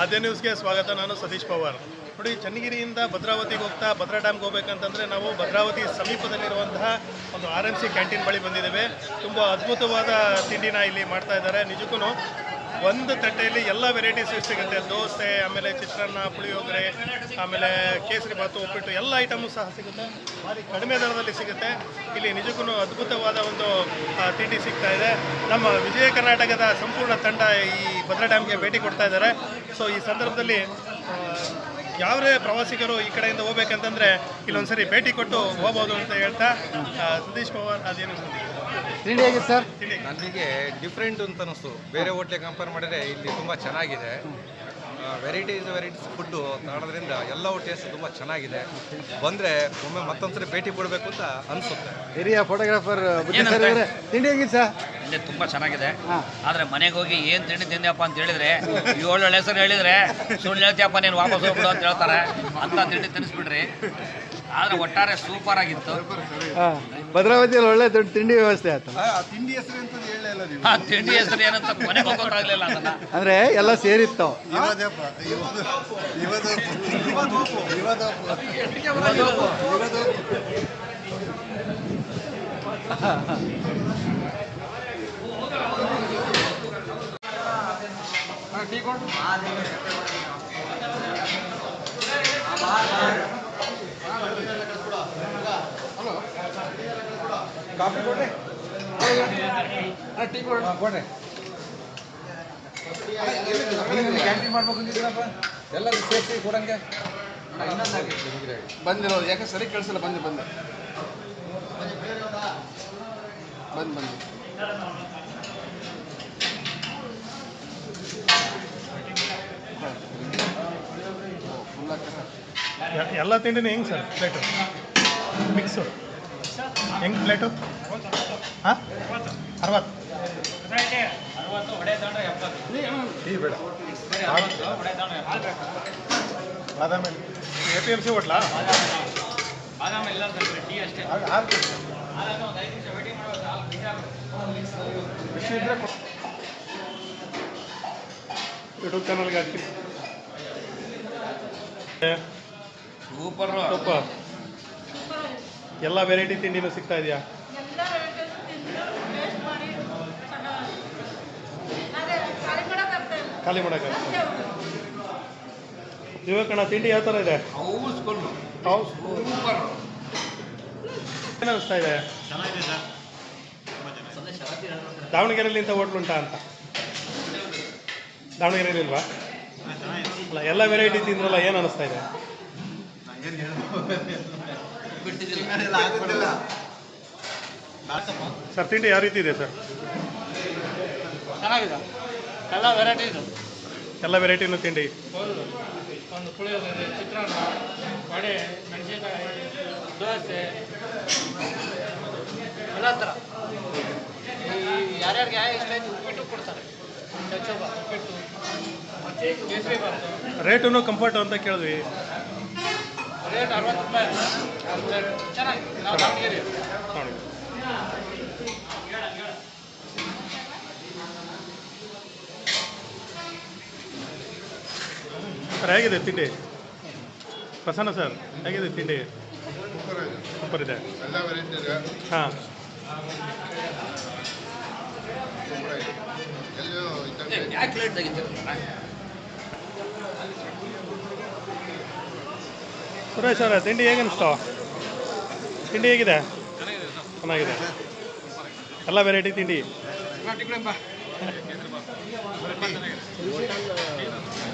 ಅದೇ ನ್ಯೂಸ್ಗೆ ಸ್ವಾಗತ, ನಾನು ಸತೀಶ್ ಪವಾರ್. ನೋಡಿ, ಚನ್ನಗಿರಿಯಿಂದ ಭದ್ರಾವತಿಗೆ ಹೋಗ್ತಾ ಭದ್ರಾ ಡ್ಯಾಮ್ಗೆ ಹೋಗ್ಬೇಕಂತಂದರೆ ನಾವು ಭದ್ರಾವತಿ ಸಮೀಪದಲ್ಲಿರುವಂತಹ ಒಂದು ಆರ್ ಎಂ ಸಿ ಕ್ಯಾಂಟೀನ್ ಬಳಿ ಬಂದಿದ್ದೇವೆ. ತುಂಬ ಅದ್ಭುತವಾದ ತಿಂಡಿನ ಇಲ್ಲಿ ಮಾಡ್ತಾ ಇದ್ದಾರೆ. ನಿಜಕ್ಕೂ ಒಂದು ತಟ್ಟೆಯಲ್ಲಿ ಎಲ್ಲ ವೆರೈಟೀಸ್ ಸಿಗುತ್ತೆ. ದೋಸೆ, ಆಮೇಲೆ ಚಿತ್ರಾನ್ನ, ಪುಳಿಯೋಗರೆ, ಆಮೇಲೆ ಕೇಸರಿ ಬಾತು ಉಪ್ಪಿಟ್ಟು, ಎಲ್ಲ ಐಟಮು ಸಹ ಸಿಗುತ್ತೆ. ಭಾರಿ ಕಡಿಮೆ ದರದಲ್ಲಿ ಸಿಗುತ್ತೆ. ಇಲ್ಲಿ ನಿಜಕ್ಕೂ ಅದ್ಭುತವಾದ ಒಂದು ತಿಂಡಿ ಸಿಗ್ತಾ ಇದೆ. ನಮ್ಮ ವಿಜಯ ಕರ್ನಾಟಕದ ಸಂಪೂರ್ಣ ತಂಡ ಈ ಭದ್ರಾ ಡ್ಯಾಮ್ಗೆ ಭೇಟಿ ಕೊಡ್ತಾ ಇದ್ದಾರೆ. ಸೊ ಈ ಸಂದರ್ಭದಲ್ಲಿ ಯಾವುದೇ ಪ್ರವಾಸಿಗರು ಈ ಕಡೆಯಿಂದ ಹೋಗ್ಬೇಕಂತಂದ್ರೆ, ಇಲ್ಲೊಂದ್ಸರಿ ಭೇಟಿ ಕೊಟ್ಟು ಹೋಗ್ಬೋದು ಅಂತ ಹೇಳ್ತಾ ಸತೀಶ್ ಪವಾರ್, ಅದೇನು ತಿಂಡಿ ಹೇಗಿದೆ ಸರ್? ನನಗೆ ಡಿಫ್ರೆಂಟ್ ಅಂತ ಅನಿಸ್ತು. ಬೇರೆ ಹೋಟ್ಲಿಗೆ ಕಂಪೇರ್ ಮಾಡಿದರೆ ಇಲ್ಲಿ ತುಂಬ ಚೆನ್ನಾಗಿದೆ. ವೆರೈಟೀಸ್ ವೆರೈಟೀಸ್ ಫುಡ್ಡು ತಗೊಳ್ಳೋದ್ರಿಂದ ಎಲ್ಲ ಟೇಸ್ಟ್ ತುಂಬ ಚೆನ್ನಾಗಿದೆ. ಬಂದರೆ ಒಮ್ಮೆ ಮತ್ತೊಂದ್ಸರಿ ಭೇಟಿ ಕೊಡಬೇಕು ಅಂತ ಅನಿಸುತ್ತೆ. ಹಿರಿಯ ಫೋಟೋಗ್ರಾಫರ್ ತಿಂಡಿ ಹೇಗಿದೆ ಸರ್ ಇಲ್ಲಿ ತುಂಬ ಚೆನ್ನಾಗಿದೆ. ಆದರೆ ಮನೆಗೆ ಹೋಗಿ ಏನು ತಿಂಡಿ ತಿಂದ್ಯಪ್ಪ ಅಂತ ಹೇಳಿದ್ರೆ ಏಳು ಹೆಸರು ಹೇಳಿದ್ರೆ ಸುಳ್ಳು ಹೇಳ್ತೀಯಪ್ಪ ನೀನು ವಾಪಸ್ ಹೋಗ್ಬಿಡು ಅಂತ ಹೇಳ್ತಾರೆ. ಅಂತ ತಿಂಡಿ ತಿನ್ನಿಸ್ಬಿಡ್ರಿ ಆದರೆ ಒಟ್ಟಾರೆ ಸೂಪರ್ ಆಗಿತ್ತು. ಹಾಂ. ಭದ್ರಾವತಿಯಲ್ಲಿ ಒಳ್ಳೆ ದೊಡ್ಡ ತಿಂಡಿ ವ್ಯವಸ್ಥೆ ಆಯ್ತು. ತಿಂಡಿ ಹೆಸರು ಅಂತ ಹೇಳಲ್ಲ ನೀವು. ಆ ತಿಂಡಿ ಹೆಸರು ಏನಂತ ಅದನ್ನ. ಅಂದರೆ ಎಲ್ಲ ಸೇರಿತ್ತು. ಕಾಫಿ ಕೊಡ್ರಿ? ಟೀ ಕೊಡ್ರಿ. ಕ್ಯಾಂಟೀನ್ ಮಾಡ್ಬೇಕಂದಿದ್ದೀರಪ್ಪ ಎಲ್ಲ ಸೇಫ್ಟಿ ಕೊಡಂಗೆ? ಬಂದಿರೋದು ಯಾಕೆ ಸರಿ ಕೇಳಿಸಲ್ಲ, ಬಂದು, ಬಂದೆ. ಬಂದು ಬಂದು. ಎಲ್ಲ ತಿಂಡಿನೇ ಹೆಂಗೆ ಸರ್ ಪ್ಲೇಟು ಮಿಕ್ಸು ಹೆಂಗೆ ಪ್ಲೇಟು ಹಾಂ? ಅರವತ್ತು. ಟೀ ಬೇಡ. ಬಾದಾಮಿ. ಎ ಪಿ ಎಂ ಸಿ ಹೋಟ್ಲಾ? ಯೂಟ್ಯೂಬ್ ಚಾನಲ್ಗೆ ಹಾಕ್ತೀನಿ ಸೂಪರ್ ತುಪ್ಪ ಎಲ್ಲ ವೆರೈಟಿ ತಿಂಡಿನೂ ಸಿಗ್ತಾ ಇದೆಯಾ? ಎಲ್ಲ ವೆರೈಟೀಸ್ ತಿಂದು ಟೇಸ್ಟ್ ಮಾಡಿ ಚೆನ್ನಾಗಿ ಅದೇ ಖಾಲಿ ಕಣ ಮಾಡೋಕೆ ಅಷ್ಟೇ ಹೋಗೋದು. ತಿಂಡಿ ಯಾವ ಥರ ಇದೆ? House full house super. ಏನು ಅನಿಸ್ತಾ ಇದೆ? ದಾವಣಗೆರೆಯಲ್ಲಿ ಇಂಥ ಹೋಟ್ಲು ಉಂಟಾ ಅಂತ. ದಾವಣಗೆರೆಯಲ್ಲಿ ಇಲ್ವಾ? ಅಲ್ಲ ಎಲ್ಲ ವೆರೈಟಿ ತಿಂದ್ರಲ್ಲ ಏನು ಅನಿಸ್ತಾ ಇದೆ? ಸರ್ ತಿಂಡಿ ಯಾವ ರೀತಿ ಇದೆ ಸರ್? ಚೆನ್ನಾಗಿದೆ. ಎಲ್ಲ ವೆರೈಟಿ ಎಲ್ಲ ವೆರೈಟಿನೂ ತಿಂಡಿ? ಒಂದು ಪುಳಿಯೋಗರೆ ಚಿತ್ರಾನ್ನ ವಡೆ ಮೆಣಸಿನಕಾಯಿ ದೋಸೆ. ಎಲ್ಲ ಥರ. ಯಾರ್ಯಾರಿಗೆ ಯಾವ ಇಷ್ಟ ಆಯ್ತು ಉಪ್ಪಿಟ್ಟು ಕೊಡ್ತಾರೆ. ಚಚ್ಚೋಬ ಉಪ್ಪಿಟ್ಟು ಕೇಸರಿ ಬಾತು ರೇಟು ಕಂಫರ್ಟು ಅಂತ ಕೇಳಿದ್ವಿ. ರೇಟ್ ಅರವತ್ತು ರೂಪಾಯಿ. ಚೆನ್ನಾಗಿದೆ. ನಾವು ದಾವಣಗೆರೆ ಸರ್ ಹೇಗಿದೆ ತಿಂಡಿ? ಪ್ರಸನ್ನ ಸರ್ ಹೇಗಿದೆ ತಿಂಡಿ? ಸೂಪರ್ ಇದೆ. ಹಾಂ. ಯಾಕೆ ಲೇಟ್ ತೆಗಿತೀರ? ಸುರೇಶ್ ಅವರೇ ತಿಂಡಿ ಹೇಗೆ ಅನಿಸ್ತು? ತಿಂಡಿ ಹೇಗಿದೆ? ಚೆನ್ನಾಗಿದೆ. ಎಲ್ಲ ವೆರೈಟಿ ತಿಂಡಿ?